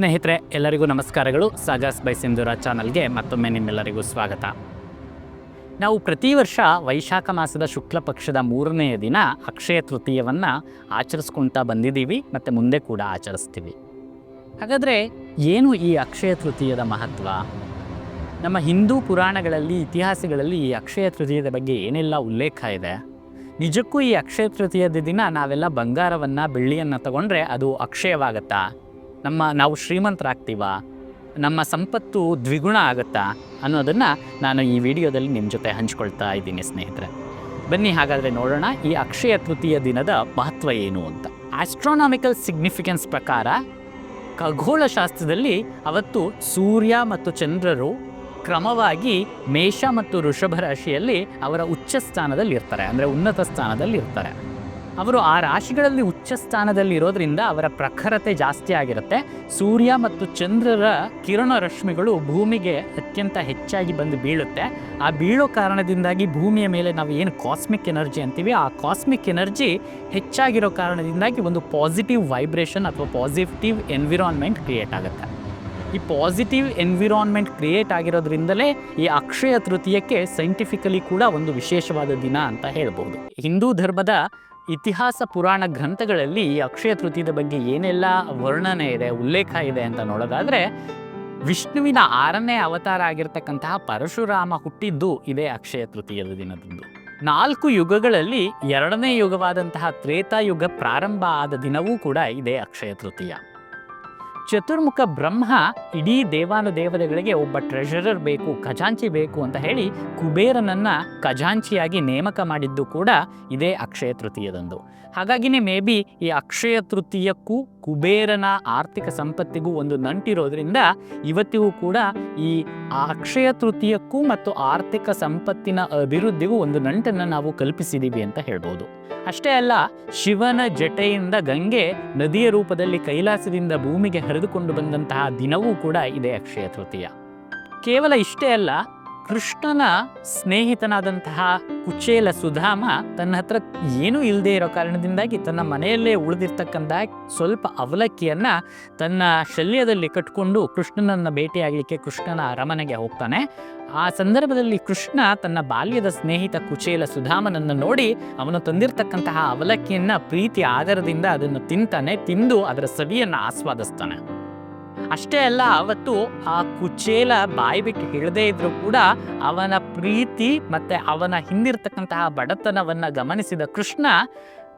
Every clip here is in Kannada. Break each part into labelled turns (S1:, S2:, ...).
S1: ಸ್ನೇಹಿತರೆ, ಎಲ್ಲರಿಗೂ ನಮಸ್ಕಾರಗಳು. ಸಾಗಾಸ್ ಬೈ ಸಿಂಧೂರ ಚಾನಲ್ಗೆ ಮತ್ತೊಮ್ಮೆ ನಿಮ್ಮೆಲ್ಲರಿಗೂ ಸ್ವಾಗತ. ನಾವು ಪ್ರತಿ ವರ್ಷ ವೈಶಾಖ ಮಾಸದ ಶುಕ್ಲ ಪಕ್ಷದ ಮೂರನೆಯ ದಿನ ಅಕ್ಷಯ ತೃತೀಯವನ್ನು ಆಚರಿಸ್ಕೊಳ್ತಾ ಬಂದಿದ್ದೀವಿ, ಮತ್ತು ಮುಂದೆ ಕೂಡ ಆಚರಿಸ್ತೀವಿ. ಹಾಗಾದರೆ ಏನು ಈ ಅಕ್ಷಯ ತೃತೀಯದ ಮಹತ್ವ? ನಮ್ಮ ಹಿಂದೂ ಪುರಾಣಗಳಲ್ಲಿ, ಇತಿಹಾಸಗಳಲ್ಲಿ ಈ ಅಕ್ಷಯ ತೃತೀಯದ ಬಗ್ಗೆ ಏನೆಲ್ಲ ಉಲ್ಲೇಖ ಇದೆ? ನಿಜಕ್ಕೂ ಈ ಅಕ್ಷಯ ತೃತೀಯದ ದಿನ ನಾವೆಲ್ಲ ಬಂಗಾರವನ್ನು, ಬೆಳ್ಳಿಯನ್ನು ತಗೊಂಡ್ರೆ ಅದು ಅಕ್ಷಯವಾಗತ್ತಾ? ನಮ್ಮ ನಾವು ಶ್ರೀಮಂತರಾಗ್ತೀವಾ, ನಮ್ಮ ಸಂಪತ್ತು ದ್ವಿಗುಣ ಆಗುತ್ತಾ ಅನ್ನೋದನ್ನು ನಾನು ಈ ವಿಡಿಯೋದಲ್ಲಿ ನಿಮ್ಮ ಜೊತೆ ಹಂಚ್ಕೊಳ್ತಾ ಇದ್ದೀನಿ ಸ್ನೇಹಿತರೆ. ಬನ್ನಿ ಹಾಗಾದರೆ ನೋಡೋಣ ಈ ಅಕ್ಷಯ ತೃತೀಯ ದಿನದ ಮಹತ್ವ ಏನು ಅಂತ. ಆಸ್ಟ್ರಾನಾಮಿಕಲ್ ಸಿಗ್ನಿಫಿಕೆನ್ಸ್ ಪ್ರಕಾರ ಖಗೋಳಶಾಸ್ತ್ರದಲ್ಲಿ ಅವತ್ತು ಸೂರ್ಯ ಮತ್ತು ಚಂದ್ರರು ಕ್ರಮವಾಗಿ ಮೇಷ ಮತ್ತು ವೃಷಭ ರಾಶಿಯಲ್ಲಿ ಅವರ ಉಚ್ಚ ಸ್ಥಾನದಲ್ಲಿ ಇರ್ತಾರೆ ಅಂದರೆ ಉನ್ನತ ಸ್ಥಾನದಲ್ಲಿ ಇರ್ತಾರೆ ಅವರು ಆ ರಾಶಿಗಳಲ್ಲಿ ಉಚ್ಚ ಸ್ಥಾನದಲ್ಲಿ ಇರೋದ್ರಿಂದ ಅವರ ಪ್ರಖರತೆ ಜಾಸ್ತಿ ಆಗಿರುತ್ತೆ. ಸೂರ್ಯ ಮತ್ತು ಚಂದ್ರರ ಕಿರಣ ರಶ್ಮಿಗಳು ಭೂಮಿಗೆ ಅತ್ಯಂತ ಹೆಚ್ಚಾಗಿ ಬಂದು ಬೀಳುತ್ತೆ. ಆ ಬೀಳೋ ಕಾರಣದಿಂದಾಗಿ ಭೂಮಿಯ ಮೇಲೆ ನಾವು ಏನು ಕಾಸ್ಮಿಕ್ ಎನರ್ಜಿ ಅಂತೀವಿ, ಆ ಕಾಸ್ಮಿಕ್ ಎನರ್ಜಿ ಹೆಚ್ಚಾಗಿರೋ ಕಾರಣದಿಂದಾಗಿ ಒಂದು ಪಾಸಿಟಿವ್ ವೈಬ್ರೇಷನ್ ಅಥವಾ ಪಾಸಿಟಿವ್ ಎನ್ವಿರಾನ್ಮೆಂಟ್ ಕ್ರಿಯೇಟ್ ಆಗುತ್ತೆ. ಈ ಪಾಸಿಟಿವ್ ಎನ್ವಿರಾನ್ಮೆಂಟ್ ಕ್ರಿಯೇಟ್ ಆಗಿರೋದ್ರಿಂದಲೇ ಈ ಅಕ್ಷಯ ತೃತೀಯಕ್ಕೆ ಸೈಂಟಿಫಿಕಲಿ ಕೂಡ ಒಂದು ವಿಶೇಷವಾದ ದಿನ ಅಂತ ಹೇಳ್ಬೋದು. ಹಿಂದೂ ಧರ್ಮದ ಇತಿಹಾಸ ಪುರಾಣ ಗ್ರಂಥಗಳಲ್ಲಿ ಅಕ್ಷಯ ತೃತೀಯದ ಬಗ್ಗೆ ಏನೆಲ್ಲ ವರ್ಣನೆ ಇದೆ, ಉಲ್ಲೇಖ ಇದೆ ಅಂತ ನೋಡೋದಾದರೆ, ವಿಷ್ಣುವಿನ ಆರನೇ ಅವತಾರ ಆಗಿರ್ತಕ್ಕಂತಹ ಪರಶುರಾಮ ಹುಟ್ಟಿದ್ದು ಇದೇ ಅಕ್ಷಯ ತೃತೀಯದ ದಿನದಂದು. ನಾಲ್ಕು ಯುಗಗಳಲ್ಲಿ ಎರಡನೇ ಯುಗವಾದಂತಹ ತ್ರೇತಾಯುಗ ಪ್ರಾರಂಭ ಆದ ದಿನವೂ ಕೂಡ ಇದೇ ಅಕ್ಷಯ ತೃತೀಯ. ಚತುರ್ಮುಖ ಬ್ರಹ್ಮ ಇಡೀ ದೇವಾನುದೇವತೆಗಳಿಗೆ ಒಬ್ಬ ಟ್ರೆಷರರ್ ಬೇಕು, ಖಜಾಂಚಿ ಬೇಕು ಅಂತ ಹೇಳಿ ಕುಬೇರನನ್ನ ಖಜಾಂಚಿಯಾಗಿ ನೇಮಕ ಮಾಡಿದ್ದು ಕೂಡ ಇದೇ ಅಕ್ಷಯ ತೃತೀಯದಂದು. ಹಾಗಾಗಿನೇ ಮೇ ಬಿ ಈ ಅಕ್ಷಯ ತೃತೀಯಕ್ಕೂ ಕುಬೇರನ ಆರ್ಥಿಕ ಸಂಪತ್ತಿಗೂ ಒಂದು ನಂಟಿರೋದ್ರಿಂದ ಇವತ್ತಿಗೂ ಕೂಡ ಈ ಅಕ್ಷಯ ತೃತೀಯಕ್ಕೂ ಮತ್ತು ಆರ್ಥಿಕ ಸಂಪತ್ತಿನ ಅಭಿವೃದ್ಧಿಗೂ ಒಂದು ನಂಟನ್ನು ನಾವು ಕಲ್ಪಿಸಿದ್ದೀವಿ ಅಂತ ಹೇಳ್ಬೋದು. ಅಷ್ಟೇ ಅಲ್ಲ, ಶಿವನ ಜಟೆಯಿಂದ ಗಂಗೆ ನದಿಯ ರೂಪದಲ್ಲಿ ಕೈಲಾಸದಿಂದ ಭೂಮಿಗೆ ಹರಿದುಕೊಂಡು ಬಂದಂತಹ ದಿನವೂ ಕೂಡ ಇದೆ ಅಕ್ಷಯ ತೃತೀಯ. ಕೇವಲ ಇಷ್ಟೇ ಅಲ್ಲ ಕೃಷ್ಣನ ಸ್ನೇಹಿತನಾದಂತಹ ಕುಚೇಲ ಸುಧಾಮ ತನ್ನ ಹತ್ರ ಏನೂ ಇಲ್ಲದೆ ಇರೋ ಕಾರಣದಿಂದಾಗಿ ತನ್ನ ಮನೆಯಲ್ಲೇ ಉಳಿದಿರ್ತಕ್ಕಂತಹ ಸ್ವಲ್ಪ ಅವಲಕ್ಕಿಯನ್ನ ತನ್ನ ಶಲ್ಯದಲ್ಲಿ ಕಟ್ಕೊಂಡು ಕೃಷ್ಣನನ್ನ ಭೇಟಿಯಾಗಲಿಕ್ಕೆ ಕೃಷ್ಣನ ಅರಮನೆಗೆ ಹೋಗ್ತಾನೆ. ಆ ಸಂದರ್ಭದಲ್ಲಿ ಕೃಷ್ಣ ತನ್ನ ಬಾಲ್ಯದ ಸ್ನೇಹಿತ ಕುಚೇಲ ಸುಧಾಮನನ್ನು ನೋಡಿ ಅವನು ತಂದಿರತಕ್ಕಂತಹ ಅವಲಕ್ಕಿಯನ್ನ ಪ್ರೀತಿ ಆಧಾರದಿಂದ ಅದನ್ನು ತಿಂತಾನೆ, ತಿಂದು ಅದರ ಸವಿಯನ್ನು ಆಸ್ವಾದಿಸ್ತಾನೆ. ಅಷ್ಟೇ ಅಲ್ಲ, ಅವತ್ತು ಆ ಕುಚೇಲ ಬಾಯಿ ಬಿಟ್ಟು ಹೇಳದೇ ಇದ್ರೂ ಕೂಡ ಅವನ ಪ್ರೀತಿ ಮತ್ತೆ ಅವನ ಹಿಂದಿರ್ತಕ್ಕಂತಹ ಬಡತನವನ್ನ ಗಮನಿಸಿದ ಕೃಷ್ಣ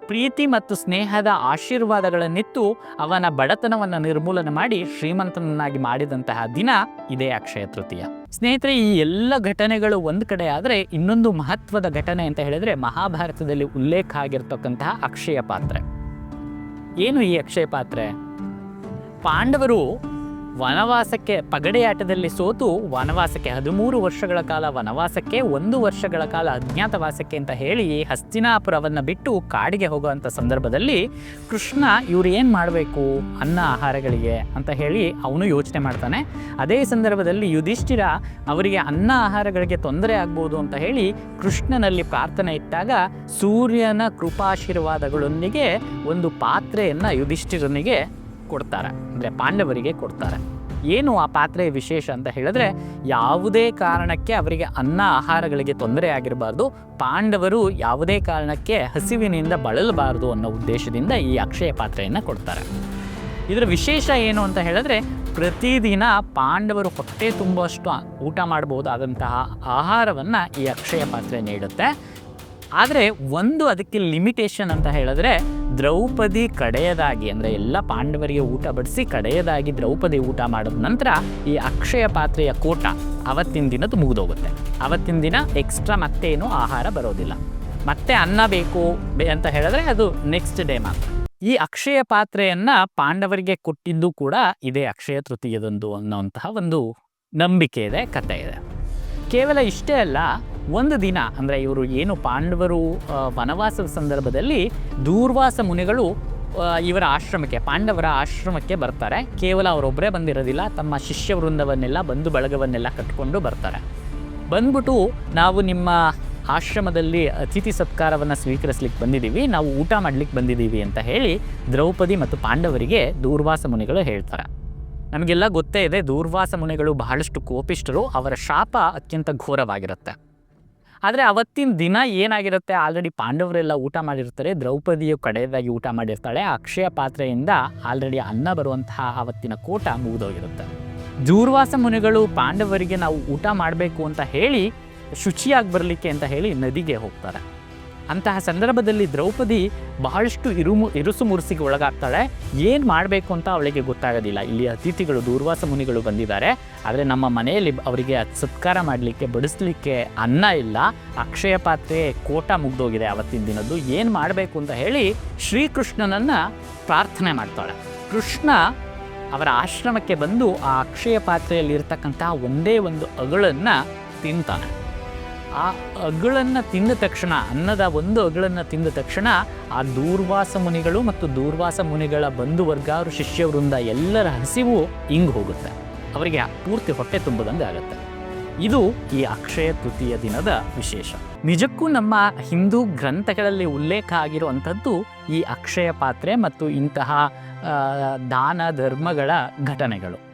S1: ಪ್ರೀತಿ ಮತ್ತು ಸ್ನೇಹದ ಆಶೀರ್ವಾದಗಳನ್ನಿತ್ತು ಅವನ ಬಡತನವನ್ನು ನಿರ್ಮೂಲನೆ ಮಾಡಿ ಶ್ರೀಮಂತನನ್ನಾಗಿ ಮಾಡಿದಂತಹ ದಿನ ಇದೇ ಅಕ್ಷಯ ತೃತೀಯ. ಸ್ನೇಹಿತರೆ, ಈ ಎಲ್ಲ ಘಟನೆಗಳು ಒಂದು ಕಡೆ ಆದರೆ ಇನ್ನೊಂದು ಮಹತ್ವದ ಘಟನೆ ಅಂತ ಹೇಳಿದ್ರೆ ಮಹಾಭಾರತದಲ್ಲಿ ಉಲ್ಲೇಖ ಆಗಿರ್ತಕ್ಕಂತಹ ಅಕ್ಷಯ ಪಾತ್ರೆ. ಏನು ಈ ಅಕ್ಷಯ ಪಾತ್ರೆ? ಪಾಂಡವರು ವನವಾಸಕ್ಕೆ ಪಗಡೆಯಾಟದಲ್ಲಿ ಸೋತು ವನವಾಸಕ್ಕೆ ಹದಿಮೂರು ವರ್ಷಗಳ ಕಾಲ, ವನವಾಸಕ್ಕೆ ಒಂದು ವರ್ಷಗಳ ಕಾಲ ಅಜ್ಞಾತವಾಸಕ್ಕೆ ಅಂತ ಹೇಳಿ ಹಸ್ತಿನಾಪುರವನ್ನು ಬಿಟ್ಟು ಕಾಡಿಗೆ ಹೋಗುವಂಥ ಸಂದರ್ಭದಲ್ಲಿ ಕೃಷ್ಣ ಇವ್ರು ಏನು ಮಾಡಬೇಕು ಅನ್ನ ಆಹಾರಗಳಿಗೆ ಅಂತ ಹೇಳಿ ಅವನು ಯೋಚನೆ ಮಾಡ್ತಾನೆ. ಅದೇ ಸಂದರ್ಭದಲ್ಲಿ ಯುಧಿಷ್ಠಿರ ಅವರಿಗೆ ಅನ್ನ ಆಹಾರಗಳಿಗೆ ತೊಂದರೆ ಆಗ್ಬೋದು ಅಂತ ಹೇಳಿ ಕೃಷ್ಣನಲ್ಲಿ ಪ್ರಾರ್ಥನೆ ಇಟ್ಟಾಗ ಸೂರ್ಯನ ಕೃಪಾಶೀರ್ವಾದಗಳೊಂದಿಗೆ ಒಂದು ಪಾತ್ರೆಯನ್ನು ಯುಧಿಷ್ಠಿರನಿಗೆ ಕೊಡ್ತಾರೆ, ಅಂದರೆ ಪಾಂಡವರಿಗೆ ಕೊಡ್ತಾರೆ. ಏನು ಆ ಪಾತ್ರೆಯ ವಿಶೇಷ ಅಂತ ಹೇಳಿದ್ರೆ, ಯಾವುದೇ ಕಾರಣಕ್ಕೆ ಅವರಿಗೆ ಅನ್ನ ಆಹಾರಗಳಿಗೆ ತೊಂದರೆ ಆಗಿರಬಾರ್ದು, ಪಾಂಡವರು ಯಾವುದೇ ಕಾರಣಕ್ಕೆ ಹಸಿವಿನಿಂದ ಬಳಲಬಾರದು ಅನ್ನೋ ಉದ್ದೇಶದಿಂದ ಈ ಅಕ್ಷಯ ಪಾತ್ರೆಯನ್ನು ಕೊಡ್ತಾರೆ. ಇದರ ವಿಶೇಷ ಏನು ಅಂತ ಹೇಳಿದ್ರೆ, ಪ್ರತಿದಿನ ಪಾಂಡವರು ಹೊಟ್ಟೆ ತುಂಬುವಷ್ಟು ಊಟ ಮಾಡಬಹುದಾದಂತಹ ಆಹಾರವನ್ನು ಈ ಅಕ್ಷಯ ಪಾತ್ರೆ ನೀಡುತ್ತೆ. ಆದರೆ ಒಂದು ಅದಕ್ಕೆ ಲಿಮಿಟೇಷನ್ ಅಂತ ಹೇಳಿದ್ರೆ ದ್ರೌಪದಿ ಕಡೆಯದಾಗಿ ಅಂದರೆ ಎಲ್ಲ ಪಾಂಡವರಿಗೆ ಊಟ ಬಡಿಸಿ ಕಡೆಯದಾಗಿ ದ್ರೌಪದಿ ಊಟ ಮಾಡಿದ ನಂತರ ಈ ಅಕ್ಷಯ ಪಾತ್ರೆಯ ಕೋಟ ಅವತ್ತಿನ ದಿನದ್ದು ಮುಗಿದೋಗುತ್ತೆ. ಅವತ್ತಿನ ದಿನ ಎಕ್ಸ್ಟ್ರಾ ಮತ್ತೇನು ಆಹಾರ ಬರೋದಿಲ್ಲ. ಮತ್ತೆ ಅನ್ನ ಬೇಕು ಅಂತ ಹೇಳಿದ್ರೆ ಅದು ನೆಕ್ಸ್ಟ್ ಡೇ ಮಾತ್ರ. ಈ ಅಕ್ಷಯ ಪಾತ್ರೆಯನ್ನು ಪಾಂಡವರಿಗೆ ಕೊಟ್ಟಿದ್ದು ಕೂಡ ಇದೇ ಅಕ್ಷಯ ತೃತೀಯದೊಂದು ಅನ್ನೋಂತಹ ಒಂದು ನಂಬಿಕೆ ಇದೆ, ಕಥೆ ಇದೆ. ಕೇವಲ ಇಷ್ಟೇ ಅಲ್ಲ ಒಂದು ದಿನ, ಅಂದರೆ ಇವರು ಏನು ಪಾಂಡವರು ವನವಾಸದ ಸಂದರ್ಭದಲ್ಲಿ ದೂರ್ವಾಸ ಮುನಿಗಳು ಇವರ ಆಶ್ರಮಕ್ಕೆ, ಪಾಂಡವರ ಆಶ್ರಮಕ್ಕೆ ಬರ್ತಾರೆ. ಕೇವಲ ಅವರೊಬ್ಬರೇ ಬಂದಿರೋದಿಲ್ಲ, ತಮ್ಮ ಶಿಷ್ಯ ವೃಂದವನ್ನೆಲ್ಲ, ಬಂಧು ಬಳಗವನ್ನೆಲ್ಲ ಕಟ್ಕೊಂಡು ಬರ್ತಾರೆ. ಬಂದ್ಬಿಟ್ಟು ನಾವು ನಿಮ್ಮ ಆಶ್ರಮದಲ್ಲಿ ಅತಿಥಿ ಸತ್ಕಾರವನ್ನು ಸ್ವೀಕರಿಸ್ಲಿಕ್ಕೆ ಬಂದಿದ್ದೀವಿ, ನಾವು ಊಟ ಮಾಡ್ಲಿಕ್ಕೆ ಬಂದಿದ್ದೀವಿ ಅಂತ ಹೇಳಿ ದ್ರೌಪದಿ ಮತ್ತು ಪಾಂಡವರಿಗೆ ದೂರ್ವಾಸ ಮುನಿಗಳು ಹೇಳ್ತಾರೆ. ನಮಗೆಲ್ಲ ಗೊತ್ತೇ ಇದೆ, ದೂರ್ವಾಸ ಮುನಿಗಳು ಬಹಳಷ್ಟು ಕೋಪಿಷ್ಠರು, ಅವರ ಶಾಪ ಅತ್ಯಂತ ಘೋರವಾಗಿರುತ್ತೆ. ಆದರೆ ಅವತ್ತಿನ ದಿನ ಏನಾಗಿರುತ್ತೆ? ಆಲ್ರೆಡಿ ಪಾಂಡವರೆಲ್ಲ ಊಟ ಮಾಡಿರ್ತಾರೆ. ದ್ರೌಪದಿಯು ಕಡೆಯದಾಗಿ ಊಟ ಮಾಡಿರ್ತಾಳೆ. ಅಕ್ಷಯ ಪಾತ್ರೆಯಿಂದ ಆಲ್ರೆಡಿ ಅನ್ನ ಬರುವಂತಹ ಅವತ್ತಿನ ಕೋಟ ಮುಗಿದೋಗಿರುತ್ತೆ. ದೂರ್ವಾಸ ಮುನಿಗಳು ಪಾಂಡವರಿಗೆ ನಾವು ಊಟ ಮಾಡಬೇಕು ಅಂತ ಹೇಳಿ ಶುಚಿಯಾಗಿ ಬರಲಿಕ್ಕೆ ಅಂತ ಹೇಳಿ ನದಿಗೆ ಹೋಗ್ತಾರೆ. ಅಂತಹ ಸಂದರ್ಭದಲ್ಲಿ ದ್ರೌಪದಿ ಬಹಳಷ್ಟು ಇರುಮು ಇರುಸು ಮುರುಸಿಗೆ ಒಳಗಾಗ್ತಾಳೆ. ಏನು ಮಾಡಬೇಕು ಅಂತ ಅವಳಿಗೆ ಗೊತ್ತಾಗೋದಿಲ್ಲ. ಇಲ್ಲಿ ಅತಿಥಿಗಳು, ದೂರ್ವಾಸ ಮುನಿಗಳು ಬಂದಿದ್ದಾರೆ. ಆದರೆ ನಮ್ಮ ಮನೆಯಲ್ಲಿ ಅವರಿಗೆ ಸತ್ಕಾರ ಮಾಡಲಿಕ್ಕೆ, ಬಡಿಸ್ಲಿಕ್ಕೆ ಅನ್ನ ಇಲ್ಲ. ಅಕ್ಷಯ ಪಾತ್ರೆ ಕೋಟ ಮುಗ್ದೋಗಿದೆ ಅವತ್ತಿನ ದಿನದ್ದು. ಏನು ಮಾಡಬೇಕು ಅಂತ ಹೇಳಿ ಶ್ರೀಕೃಷ್ಣನನ್ನು ಪ್ರಾರ್ಥನೆ ಮಾಡ್ತಾಳೆ. ಕೃಷ್ಣ ಅವರ ಆಶ್ರಮಕ್ಕೆ ಬಂದು ಆ ಅಕ್ಷಯ ಪಾತ್ರೆಯಲ್ಲಿ ಇರ್ತಕ್ಕಂತಹ ಒಂದೇ ಒಂದು ಅಗಳನ್ನು ತಿಂತಾನೆ. ಆ ಅಗಳನ್ನು ತಿಂದ ತಕ್ಷಣ, ಅನ್ನದ ಒಂದು ಅಗಳನ್ನು ತಿಂದ ತಕ್ಷಣ ಆ ದೂರ್ವಾಸ ಮುನಿಗಳು ಮತ್ತು ದೂರ್ವಾಸ ಮುನಿಗಳ ಬಂಧು ವರ್ಗಾರು ಶಿಷ್ಯವೃಂದ ಎಲ್ಲರ ಹಸಿವು ಹಿಂಗೆ ಹೋಗುತ್ತೆ. ಅವರಿಗೆ ಪೂರ್ತಿ ಹೊಟ್ಟೆ ತುಂಬದಂಗೆ ಆಗುತ್ತೆ. ಇದು ಈ ಅಕ್ಷಯ ತೃತೀಯ ದಿನದ ವಿಶೇಷ. ನಿಜಕ್ಕೂ ನಮ್ಮ ಹಿಂದೂ ಗ್ರಂಥಗಳಲ್ಲಿ ಉಲ್ಲೇಖ ಆಗಿರುವಂಥದ್ದು ಈ ಅಕ್ಷಯ ಪಾತ್ರೆ ಮತ್ತು ಇಂತಹ ದಾನ ಧರ್ಮಗಳ ಘಟನೆಗಳು.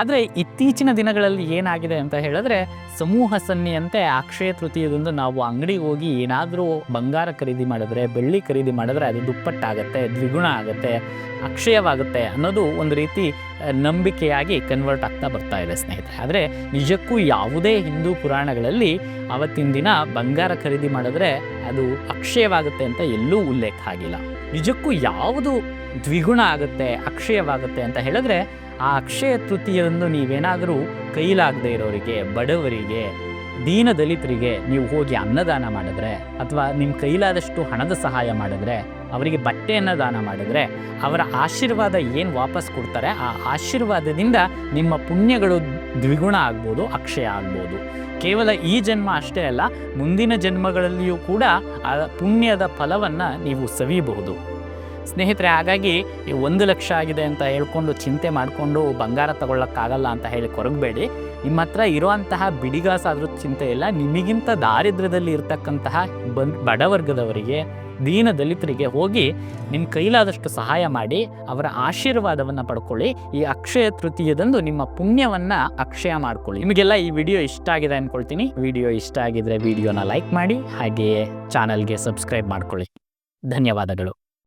S1: ಆದರೆ ಇತ್ತೀಚಿನ ದಿನಗಳಲ್ಲಿ ಏನಾಗಿದೆ ಅಂತ ಹೇಳಿದ್ರೆ ಸಮೂಹ ಸನ್ನಿಯಂತೆ ಅಕ್ಷಯ ತೃತೀಯದಂದು ನಾವು ಅಂಗಡಿಗೆ ಹೋಗಿ ಏನಾದರೂ ಬಂಗಾರ ಖರೀದಿ ಮಾಡಿದ್ರೆ, ಬೆಳ್ಳಿ ಖರೀದಿ ಮಾಡಿದ್ರೆ ಅದು ದುಪ್ಪಟ್ಟಾಗುತ್ತೆ, ದ್ವಿಗುಣ ಆಗುತ್ತೆ, ಅಕ್ಷಯವಾಗುತ್ತೆ ಅನ್ನೋದು ಒಂದು ರೀತಿ ನಂಬಿಕೆಯಾಗಿ ಕನ್ವರ್ಟ್ ಆಗ್ತಾ ಬರ್ತಾ ಇದೆ ಸ್ನೇಹಿತರೆ. ಆದರೆ ನಿಜಕ್ಕೂ ಯಾವುದೇ ಹಿಂದೂ ಪುರಾಣಗಳಲ್ಲಿ ಅವತ್ತಿನ ದಿನ ಬಂಗಾರ ಖರೀದಿ ಮಾಡಿದ್ರೆ ಅದು ಅಕ್ಷಯವಾಗುತ್ತೆ ಅಂತ ಎಲ್ಲೂ ಉಲ್ಲೇಖ ಆಗಿಲ್ಲ. ನಿಜಕ್ಕೂ ಯಾವುದು ದ್ವಿಗುಣ ಆಗುತ್ತೆ, ಅಕ್ಷಯವಾಗುತ್ತೆ ಅಂತ ಹೇಳಿದ್ರೆ ಆ ಅಕ್ಷಯ ತೃತೀಯದಂದು ನೀವೇನಾದರೂ ಕೈಲಾಗದೇ ಇರೋರಿಗೆ, ಬಡವರಿಗೆ ದೀನ ದಲಿತರಿಗೆ ನೀವು ಹೋಗಿ ಅನ್ನದಾನ ಮಾಡಿದ್ರೆ ಅಥವಾ ನಿಮ್ಮ ಕೈಲಾದಷ್ಟು ಹಣದ ಸಹಾಯ ಮಾಡಿದ್ರೆ, ಅವರಿಗೆ ಬಟ್ಟೆಯನ್ನು ದಾನ ಮಾಡಿದ್ರೆ, ಅವರ ಆಶೀರ್ವಾದ ಏನು ವಾಪಸ್ ಕೊಡ್ತಾರೆ, ಆ ಆಶೀರ್ವಾದದಿಂದ ನಿಮ್ಮ ಪುಣ್ಯಗಳು ದ್ವಿಗುಣ ಆಗ್ಬೋದು, ಅಕ್ಷಯ ಆಗ್ಬೋದು. ಕೇವಲ ಈ ಜನ್ಮ ಅಷ್ಟೇ ಅಲ್ಲ, ಮುಂದಿನ ಜನ್ಮಗಳಲ್ಲಿಯೂ ಕೂಡ ಆ ಪುಣ್ಯದ ಫಲವನ್ನು ನೀವು ಸವಿಯಬಹುದು. ಸ್ನೇಹಿತರೆ, ಹಾಗಾಗಿ ಈ ಒಂದು ಲಕ್ಷ ಆಗಿದೆ ಅಂತ ಹೇಳ್ಕೊಂಡು ಚಿಂತೆ ಮಾಡಿಕೊಂಡು ಬಂಗಾರ ತಗೊಳ್ಳೋಕ್ಕಾಗಲ್ಲ ಅಂತ ಹೇಳಿ ಕೊರಗಬೇಡಿ. ನಿಮ್ಮ ಹತ್ರ ಇರುವಂತಹ ಬಿಡಿಗಾಸಾದ್ರೂ ಚಿಂತೆ ಇಲ್ಲ. ನಿಮಗಿಂತ ದಾರಿದ್ರ್ಯದಲ್ಲಿ ಇರತಕ್ಕಂತಹ ಬನ್ ಬಡವರ್ಗದವರಿಗೆ ದೀನ ದಲಿತರಿಗೆ ಹೋಗಿ ನಿಮ್ಮ ಕೈಲಾದಷ್ಟು ಸಹಾಯ ಮಾಡಿ, ಅವರ ಆಶೀರ್ವಾದವನ್ನು ಪಡ್ಕೊಳ್ಳಿ. ಈ ಅಕ್ಷಯ ತೃತೀಯದಂದು ನಿಮ್ಮ ಪುಣ್ಯವನ್ನು ಅಕ್ಷಯ ಮಾಡ್ಕೊಳ್ಳಿ. ನಿಮಗೆಲ್ಲ ಈ ವಿಡಿಯೋ ಇಷ್ಟ ಆಗಿದೆ ಅಂದ್ಕೊಳ್ತೀನಿ ವಿಡಿಯೋ ಇಷ್ಟ ಆಗಿದ್ರೆ ವಿಡಿಯೋನ ಲೈಕ್ ಮಾಡಿ, ಹಾಗೆಯೇ ಚಾನಲ್ಗೆ ಸಬ್ಸ್ಕ್ರೈಬ್ ಮಾಡ್ಕೊಳ್ಳಿ. ಧನ್ಯವಾದಗಳು.